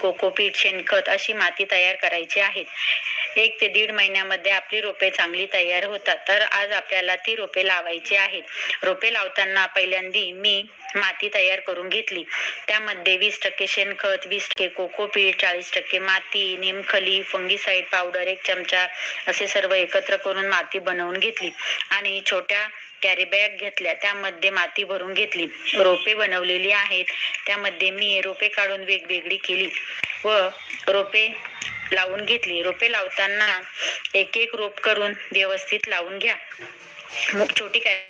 Cocopeat शेणखत अशी माती तयार करायची आहे. एक ते दीड महिन्यामध्ये आपली रोपे चांगली तयार होतात. तर आज आपल्याला ती रोपे लावायची आहेत. रोपे लावताना पहिल्यांदी मी माती तयार करून घेतली. त्यामध्ये वीस टक्के शेणखत वीस टक्के कोकोपीट चाळीस टक्के माती निमखली फंगीसाईड पावडर एक चमचा असे सर्व एकत्र करून माती बनवून घेतली. आणि छोट्या कॅरी बॅग घेतल्या त्यामध्ये माती भरून घेतली. रोपे बनवलेली आहेत. त्यामध्ये मी रोपे काढून वेगवेगळी केली व रोपे लावून घेतली. रोपे लावताना एक एक रोप करून व्यवस्थित लावून घ्या. मग छोटी काय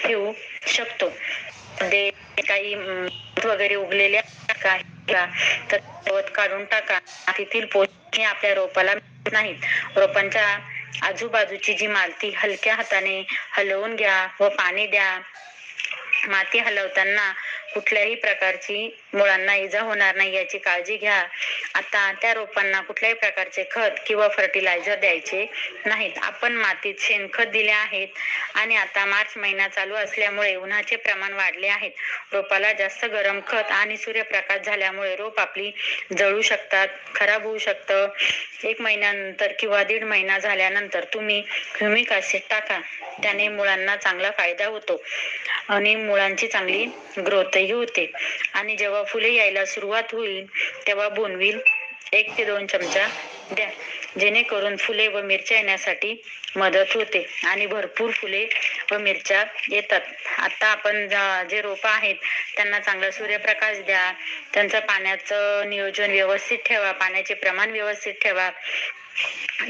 ठेवू शकतो. म्हणजे काही वगैरे उगलेल्या का तर गवत काढून टाका. मातीतील पोषण हे आपल्या रोपाला मिळत नाहीत. रोपांच्या आजूबाजूची जी माती हलक्या हाताने हलवून घ्या व पाणी द्या. माती हलवताना कुठल्याही प्रकारची मुळांना इजा होणार नाही याची काळजी घ्या. आता त्या रोपांना कुठल्याही प्रकारचे खत किंवा फर्टिलायझर द्यायचे नाहीत. आपण मातीत शेणखत दिले आहेत आणि आता मार्च महिना चालू असल्यामुळे उन्हाचे प्रमाण वाढले आहेत. रोपाला जास्त गरम खत आणि सूर्यप्रकाश झाल्यामुळे रोप आपली जळू शकतात खराब होऊ शकतं. एक महिन्यानंतर किंवा दीड महिना झाल्यानंतर तुम्ही ह्युमिक ॲसिड टाका. त्याने मुळांना चांगला फायदा होतो आणि मुळांची चांगली ग्रोथही होते. आणि जेव्हा फुले यायला सुरुवात होईल तेव्हा बोनविल एक ते दोन चमचा द्या. जेणेकरून फुले व मिरच्या येण्यासाठी मदत होते आणि भरपूर फुले व मिरच्या येतात. आता आपण जे रोपं आहेत त्यांना चांगला सूर्यप्रकाश द्या. त्यांचं पाण्याचं नियोजन व्यवस्थित ठेवा. पाण्याचे प्रमाण व्यवस्थित ठेवा.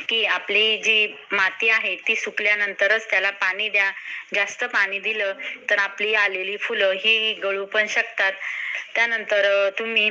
की आपली जी माती आहे ती सुकल्यानंतरच त्याला पाणी द्या. जास्त पाणी दिलं तर आपली आलेली फुलं ही गळू पण शकतात. त्यानंतर तुम्ही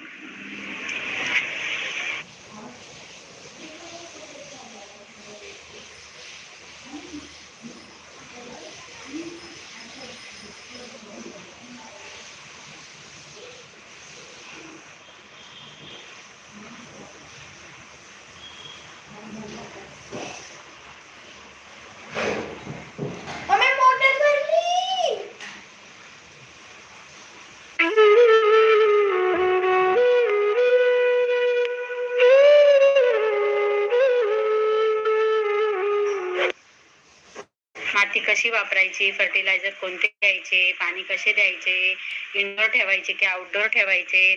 कशी वापरायची? फर्टिलायझर कोणते द्यायचे पाणी कसे द्यायचे? इनडोर ठेवायचे की आउटडोर ठेवायचे?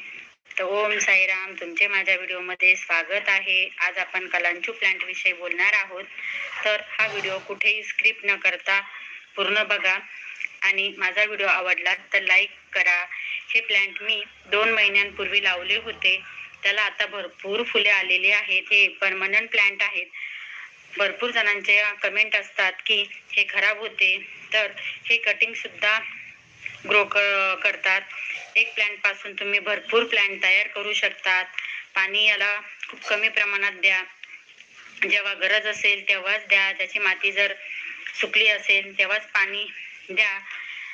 तर ओम साईराम तुमचे माझ्या व्हिडिओमध्ये स्वागत आहे. आज आपण कलांचू प्लांट विषयी बोलणार आहोत. तर हा व्हिडिओ कुठेही स्क्रिप्ट न करता पूर्ण बघा. आणि माझा व्हिडिओ आवडला तर लाईक करा. हे प्लांट मी दोन महिन्यांपूर्वी लावले होते. त्याला आता भरपूर फुले आलेली आहेत. हे परमनंट प्लांट आहेत. भरपूर जणांचे कमेंट असतात की हे खराब होते. तर हे कटिंग सुद्धा ग्रो करतात. एक प्लांटपासून तुम्ही भरपूर प्लांट तयार करू शकतात. पाणी याला खूप कमी प्रमाणात द्या. जेव्हा गरज असेल तेव्हाच द्या. त्याची माती जर सुकली असेल तेव्हाच पाणी द्या.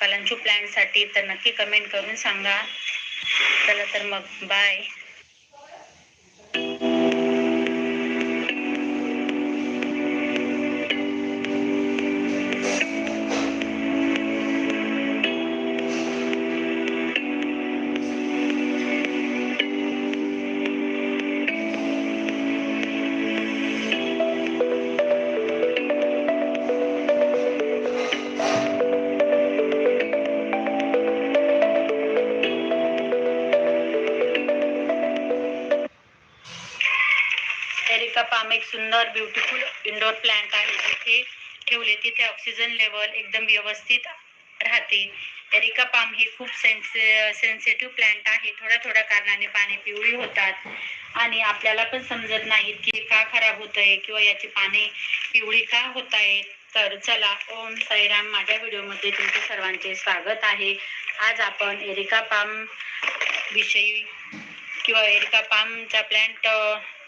कलांचू प्लॅनसाठी तर नक्की कमेंट करून सांगा. चला तर मग बाय ठेवले तिथे ऑक्सिजन लेवल एकदम व्यवस्थित राहते. एरिका पाम हे खूप सेन्सिटिव्ह प्लांट आहे. थोड्या थोड्या कारणाने पाने पिवळी होतात. आणि आपल्याला पण समजत नाहीत की का खराब होत आहे किंवा याची पाने पिवळी का होत आहेत तर चला ओम साईराम माझ्या व्हिडिओमध्ये तुमचे सर्वांचे स्वागत आहे. आज आपण एरिका पाम विषयी किंवा एरिका पामचा प्लांट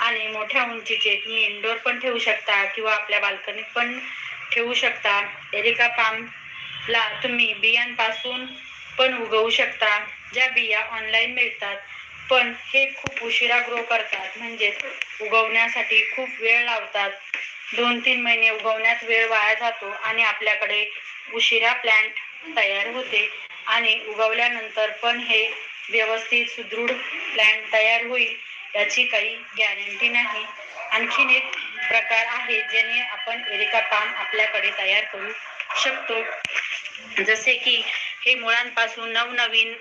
आणि मोठ्या उंचीचे तुम्ही इंडोर पण ठेवू शकता किंवा आपल्या बाल्कनीत पण ठेवू शकता. एरिका पाम ला तुम्ही बियांपासून पण उगवू शकता ज्या बिया ऑनलाईन मिळतात. पण हे खूप उशिरा ग्रो करतात म्हणजेच उगवण्यासाठी खूप वेळ लावतात. दोन तीन महिने उगवण्यात वेळ वाया जातो आणि आपल्याकडे उशिरा प्लांट तयार होते. आणि उगवल्यानंतर पण हे व्यवस्थित सुदृढ प्लांट तयार होईल. याची काही गॅरंटी नाही. आणखीन एक प्रकार आहे ज्याने आपण एरिका पाम आपल्याकडे तयार करू शकतो. जसे की हे मुळांपासून नवनवीन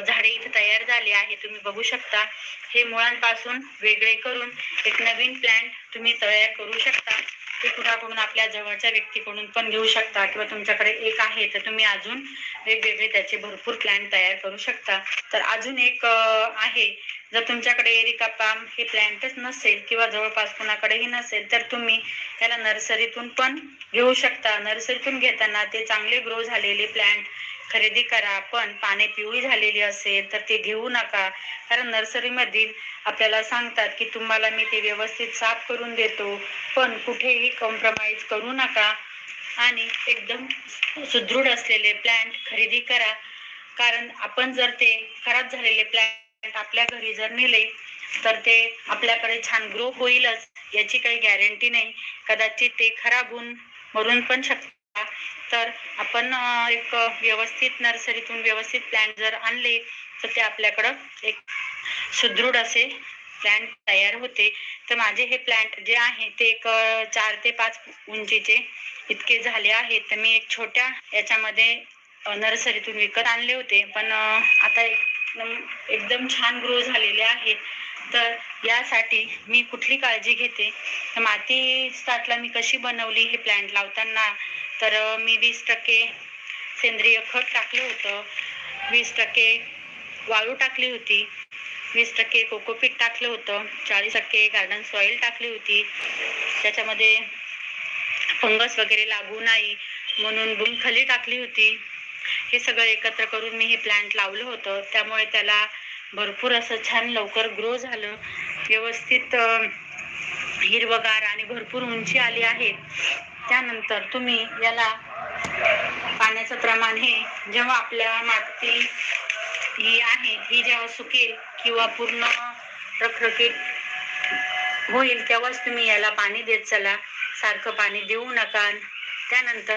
झाडे इथे तयार झाले आहे तुम्ही बघू शकता. हे मुळांपासून वेगळे करून एक नवीन प्लांट तुम्ही तयार करू शकता. ते कुणाकडून आपल्या जवळच्या व्यक्तीकडून पण घेऊ शकता किंवा तुमच्याकडे एक आहे तर तुम्ही अजून वेगवेगळे त्याचे भरपूर प्लॅन तयार करू शकता. तर अजून एक आहे जर तुमच्याकडे एरिका पाम हे प्लॅन्टच नसेल किंवा जवळपास कुणाकडेही नसेल तर तुम्ही त्याला नर्सरीतून पण घेऊ शकता. नर्सरीतून घेताना ते चांगले ग्रो झालेले प्लॅन्ट खरेदी करा. पण पाने पिवळी झालेली असेल तर ते घेऊ नका. कारण नर्सरीमधील आपल्याला सांगतात की तुम्हाला मी ते व्यवस्थित साफ करून देतो पण कुठेही कॉम्प्रोमाइज करू नका. आणि एकदम सुदृढ असलेले प्लॅन्ट खरेदी करा. कारण आपण जर ते खराब झालेले प्लॅन्ट आपल्या घरी जर नेले तर ते आपल्याकडे छान ग्रो होईलच याची काही गॅरंटी नाही. कदाचित ते खराब होऊन मरून पण शकता तर आपण एक व्यवस्थित नर्सरीतून व्यवस्थित प्लॅन्ट जर आणले तर ते आपल्याकडं एक सुदृढ असे प्लॅन्ट तयार होते. तर माझे हे प्लॅन्ट जे आहे ते एक चार ते पाच उंचीचे इतके झाले आहेत. तर मी एक छोट्या याच्यामध्ये नर्सरीतून विकत आणले होते. पण आता एक एकदम छान ग्रो झालेले आहेत तर यासाठी मी कुठली काळजी घेते? तर माती स्टार्टला मी कशी बनवली हे प्लॅन्ट लावताना? तर मी वीस टक्के सेंद्रिय खत टाकलं होतं. वीस टक्के वाळू टाकली होती. वीस टक्के कोकोपीट टाकलं होतं. चाळीस टक्के गार्डन सॉईल टाकली होती. त्याच्यामध्ये फंगस वगैरे लागू नाही. म्हणून बुमखली टाकली होती. हे सगळं एकत्र करून मी हे प्लांट लावलं होतं. त्यामुळे त्याला भरपूर असं छान लवकर ग्रो झालं. व्यवस्थित हिरवगार आणि भरपूर उंची आली आहे. त्यानंतर तुम्ही याला पाण्याचं प्रमाण हे जेव्हा आपल्या माती ही आहे ही जेव्हा सुकेल किंवा पूर्ण रखरखीत होईल तेव्हाच तुम्ही याला पाणी देत चला. सारखं पाणी देऊ नका. त्यानंतर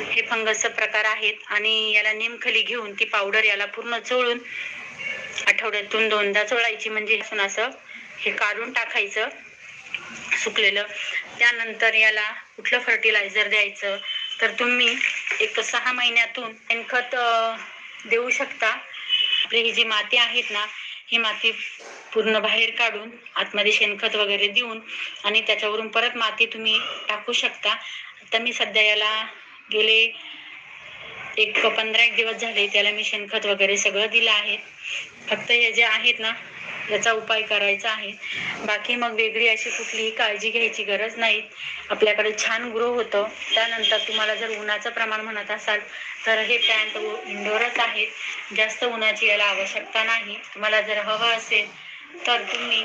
हे फंगसचा प्रकार आहेत आणि याला निमखली घेऊन ती पावडर याला पूर्ण चोळून आठवड्यातून दोनदा चोळायची म्हणजे इथून असं हे काढून टाकायचं सुकलेलं. त्यानंतर याला कुठलं फर्टिलायझर द्यायचं? तर तुम्ही एक सहा महिन्यातून शेणखत देऊ शकता. आपली ही जी माती आहेत ना ही माती पूर्ण बाहेर काढून आतमध्ये शेणखत वगैरे देऊन आणि त्याच्यावरून परत माती तुम्ही टाकू शकता. आता मी सध्या याला गेले एक पंधरा एक दिवस झाले त्याला मी शेणखत वगैरे सगळं दिलं आहे. फक्त हे जे आहेत ना याचा उपाय करायचा आहे. बाकी मग वेगळी अशी कुठलीही काळजी घ्यायची गरज नाही. आपल्याकडे छान ग्रो होतं. त्यानंतर तुम्हाला जर उन्हाचं प्रमाण म्हणत असाल तर हे प्लॅन्ट इंडोरच आहेत. जास्त उन्हाची याला आवश्यकता नाही. तुम्हाला जर हवं असेल तर तुम्ही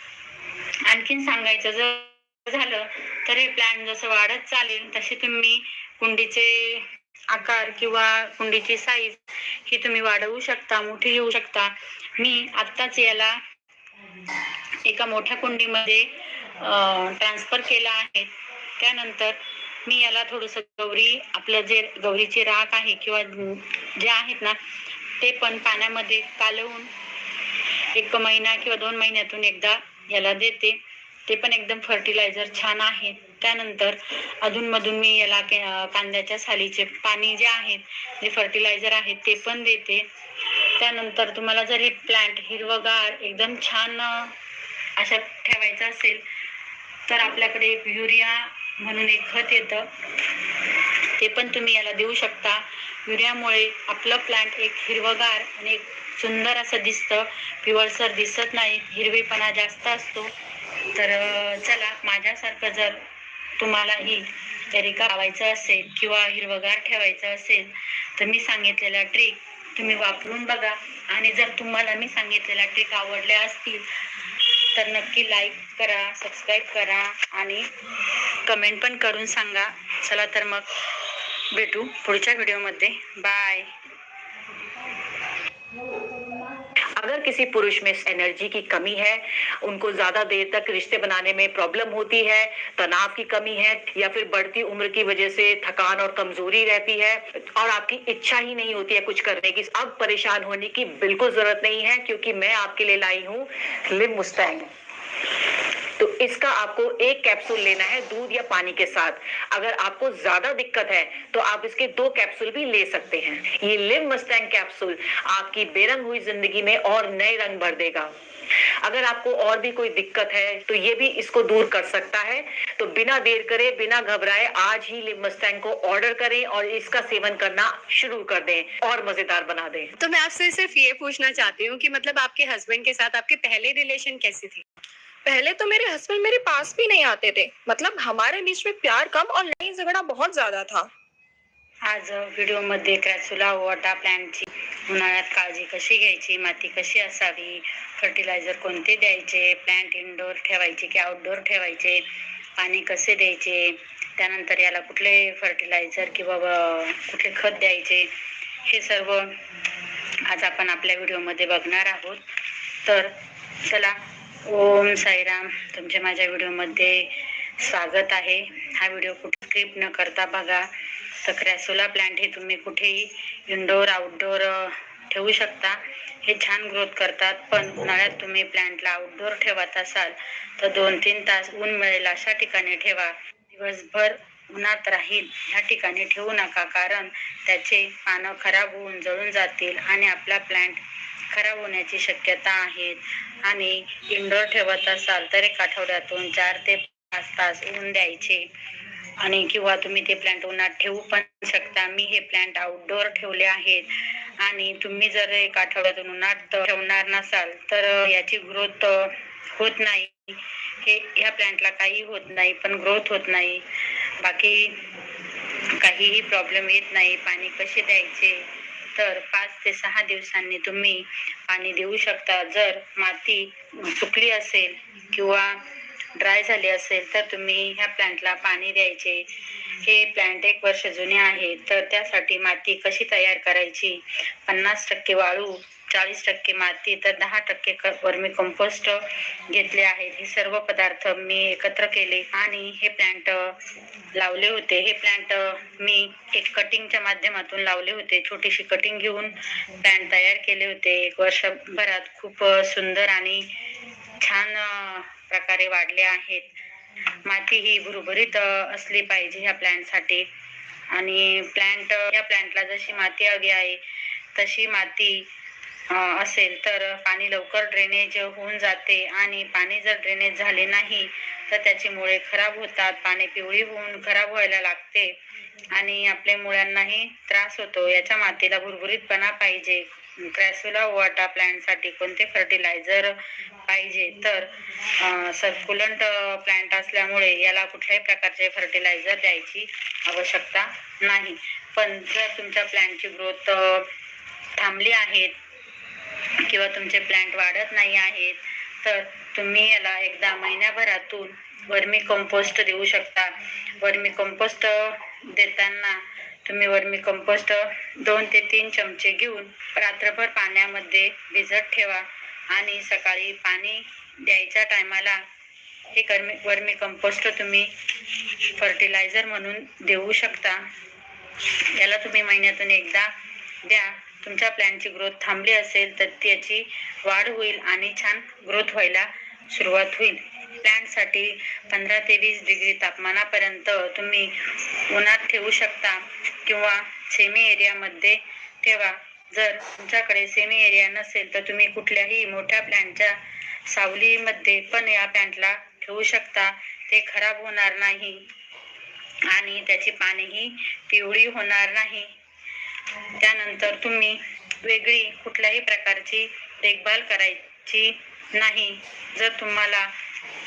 आणखीन सांगायचं जर झालं तर हे प्लॅन जसं वाढत चालेल तसे तुम्ही कुंडीचे आकार किंवा कुंडीची साईज ही तुम्ही वाढवू शकता मोठी घेऊ शकता. मी आत्ताच याला एका मोठ्या कुंडीमध्ये ट्रान्सफर केला आहे. त्यानंतर मी याला थोडंसं गौरी आपलं जे गौरीची राख आहे किंवा जे आहेत ना ते पण पाण्यामध्ये कालवून एक महिना किंवा दोन महिन्यातून एकदा याला देते. ते पण एकदम फर्टिलायझर छान आहे. त्यानंतर अधूनमधून मी याला कांद्याच्या सालीचे पाणी जे आहेत जे फर्टिलायझर आहेत ते पण देते. त्यानंतर तुम्हाला जर हे प्लांट हिरवगार एकदम छान अशा ठेवायचं असेल तर आपल्याकडे एक युरिया म्हणून एक खत येतं. ते पण तुम्ही याला देऊ शकता. युरियामुळे आपलं प्लांट एक हिरवगार आणि एक सुंदर असं दिसतं. पिवळसर दिसत नाही. हिरवेपणा जास्त असतो. तर चला माझ्यासारखं जर तुम्हालाही एरिका लावायचं असेल किंवा हिरवगार ठेवायचं असेल तर मी सांगितलेला ट्रिक तुम्ही वापरून बघा. आणि जर तुम्हाला मी सांगितलेला ट्रिक आवडल्या असतील तर नक्की लाईक करा सबस्क्राईब करा आणि कमेंट पण करून सांगा. चला तर मग भेटू पुढच्या व्हिडिओमध्ये बाय किसी पुरुष में एनर्जी की कमी है, उनको ज़्यादा देर तक रिश्ते बनाने में प्रॉब्लम होती है, तनाव की कमी है, या फिर बढ़ती उम्र की वजह से थकान और कमज़ोरी रहती है, और आपकी इच्छा ही नहीं होती है कुछ करने की। अब परेशान होने की बिल्कुल ज़रूरत नहीं है, क्योंकि मैं आपके लिए लाई हूँ लिव मुस्तैंग तो इसका आपको एक कैप्सूल लेना है दूध या पानी के साथ। अगर आपको ज़्यादा दिक्कत है तो आप इसके दो कैप्सूल भी ले सकते हैं। ये लिव मस्टैंग कैप्सूल आपकी बेरंग हुई ज़िंदगी में और नए रंग भर देगा। अगर आपको और भी कोई दिक्कत है तो ये भी इसको दूर कर सकता है। तो बिना देर करे, बिना घबराए, आज ही लिव मस्टैंग को ऑर्डर करें और इसका सेवन करना शुरू कर दें और मज़ेदार बना दें। तो मैं आपसे सिर्फ़ ये पूछना चाहती हूँ कि मतलब आपके हस्बैंड के साथ आपके पहले रिलेशन कैसे थे? पहले तो मेरे हस्बैंड मेरे पास भी नहीं आते थे। मतलब हमारे बीच में प्यार कम और लड़ाई झगड़ा बहुत ज्यादा था। आज व्हिडिओमध्ये क्रॅसुला वॉटा प्लॅनची उन्हाळ्यात काळजी कशी घ्यायची? माती कशी असावी? फर्टिलायझर कोणते द्यायचे? प्लॅन्ट इनडोअर ठेवायचे की आउटडोअर ठेवायचे? पाणी कसे द्यायचे? त्यानंतर याला कुठले फर्टिलायझर किंवा कुठले खत द्यायचे? हे सर्व आज आपण आपल्या व्हिडिओमध्ये बघणार आहोत. तर चला ओम साईराम. तुमचे माझ्या व्हिडिओमध्ये स्वागत आहे. हा व्हिडिओ कुठे स्क्रिप्ट न करता बघा. तर क्रॅसोला प्लांट हे तुम्ही कुठेही इनडोअर आउटडोअर ठेवू शकता. हे छान ग्रोथ करतात. पण उन्हाळ्यात तुम्ही प्लांटला आउटडोअर ठेवत असाल तर दोन तीन तास ऊन मिळेल अशा ठिकाणी ठेवा. दिवसभर उन्हात राहील ह्या ठिकाणी ठेवू नका कारण त्याचे पानं खराब होऊन जळून जातील आणि आपला प्लांट खराब होण्याची शक्यता आहे आणि इनडोअर ठेवत असाल तर एक आठवड्यातून चार ते पाच तास ऊन द्यायचे. आणि किंवा तुम्ही ते प्लांट उन्हात ठेवू पण शकता. मी हे प्लांट आउटडोअर ठेवले आहेत. आणि तुम्ही जर एक आठवड्यातून उन्हात ठेवणार नसाल तर याची ग्रोथ होत नाही. हे ह्या प्लांटला काही होत नाही पण ग्रोथ होत नाही. बाकी काहीही प्रॉब्लेम येत नाही. पाणी कसे द्यायचे? तर पाच ते सहा दिवसांनी तुम्ही पाणी देऊ शकता. जर माती सुकली असेल किंवा ड्राय झाली असेल तर तुम्ही ह्या प्लांटला पाणी द्यायचे. हे प्लांट एक वर्ष जुने आहे. तर त्यासाठी माती कशी तयार करायची? पन्नास टक्के वाळू चाळीस टक्के माती तर दहा टक्के क वर्मी कंपोस्ट घेतले आहेत. हे सर्व पदार्थ मी एकत्र केले आणि हे प्लांट लावले होते. हे प्लांट मी एक कटिंगच्या माध्यमातून लावले होते. छोटीशी कटिंग घेऊन प्लांट तयार केले होते. एक वर्षभरात खूप सुंदर आणि छान प्रकारे वाढले आहेत. माती ही भुरभुरीत असली पाहिजे ह्या प्लांटसाठी आणि प्लॅन्ट या प्लांटला जशी माती हवी आहे तशी माती असेल तर पाणी लवकर ड्रेनेज होऊन जाते आणि पाणी जर ड्रेनेज झाले नाही तर त्याची मुळे खराब होतात. पाणी पिवळी होऊन खराब व्हायला लागते आणि आपल्या मुळांनाही त्रास होतो. याच्या मातीला भुरभुरीतपणा पाहिजे. क्रॅसुला वाटा प्लॅन्टसाठी कोणते फर्टिलायझर पाहिजे? तर सर्क्युलंट प्लॅन्ट असल्यामुळे याला कुठल्याही प्रकारचे फर्टिलायझर द्यायची आवश्यकता नाही. पण जर तुमच्या प्लॅन्टची ग्रोथ थांबली आहेत किंवा तुमचे प्लांट वाढत नाही आहेत तर तुम्ही याला एकदा महिन्याभरातून वर्मी कंपोस्ट देऊ शकता. वर्मी कंपोस्ट देताना तुम्ही वर्मी कंपोस्ट दोन ते तीन चमचे घेऊन रात्रभर पाण्यामध्ये भिजत ठेवा आणि सकाळी पाणी द्यायच्या टायमाला हे कर्मी वर्मी कंपोस्ट तुम्ही फर्टिलायझर म्हणून देऊ शकता. याला तुम्ही महिन्यातून एकदा द्या. तुमच्या प्लॅनची ग्रोथ थांबली असेल तर त्याची वाढ होईल आणि छान ग्रोथ व्हायला सुरुवात होईल. प्लॅन्टसाठी पंधरा ते वीस डिग्री तापमानापर्यंत तुम्ही उन्हात ठेवू शकता किंवा सेमी एरियामध्ये ठेवा. जर तुमच्याकडे सेमी एरिया नसेल तर तुम्ही कुठल्याही मोठ्या प्लॅनच्या सावलीमध्ये पण या प्लॅन्टला ठेवू शकता. ते खराब होणार नाही आणि त्याची पानेही पिवळी होणार नाही. त्यानंतर तुम्ही वेगळी कुठल्याही प्रकारची देखभाल करायची नाही. जर तुम्हाला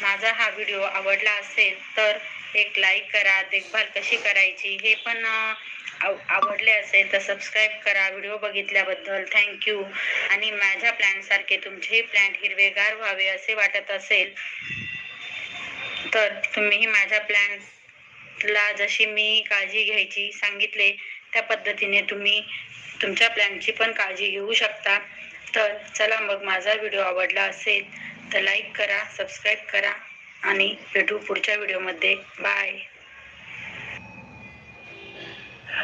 माझा हा व्हिडिओ आवडला असेल तर एक लाईक करा देखभाल कशी करायची हे पण आव- आवडले असेल तर सबस्क्राईब करा व्हिडिओ बघितल्याबद्दल. थँक्यू आणि माझ्या प्लॅनसारखे तुमचेही प्लॅन हिरवेगार व्हावे असे वाटत असेल तर तुम्हीही माझ्या प्लॅनला जशी मी काळजी घ्यायची सांगितले त्या पद्धतीने तुम्ही तुमच्या प्लॅनची पण काळजी घेऊ शकता. तर चला मग माझा व्हिडिओ आवडला असेल तर लाईक करा सबस्क्राईब करा आणि भेटू पुढच्या व्हिडिओमध्ये बाय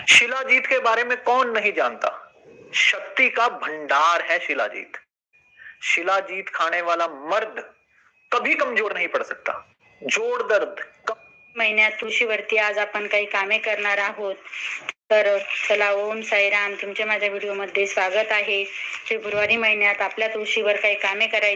शिलाजीत के बारे में कौन नहीं जानता? शक्ति का भंडार है शिलाजीत। शिलाजीत खाने वाला मर्द कभी कमजोर नहीं पड़ सकता। जोड़ दर्द कम महिन्यात तुळशीवरती आज आपण काही कामे करणार आहोत. तर चला ओम साईराम तुमचे माझ्या व्हिडिओमध्ये स्वागत आहे. फेब्रुवारी महिन्यात आपल्या तुळशीवर काही कामे करायची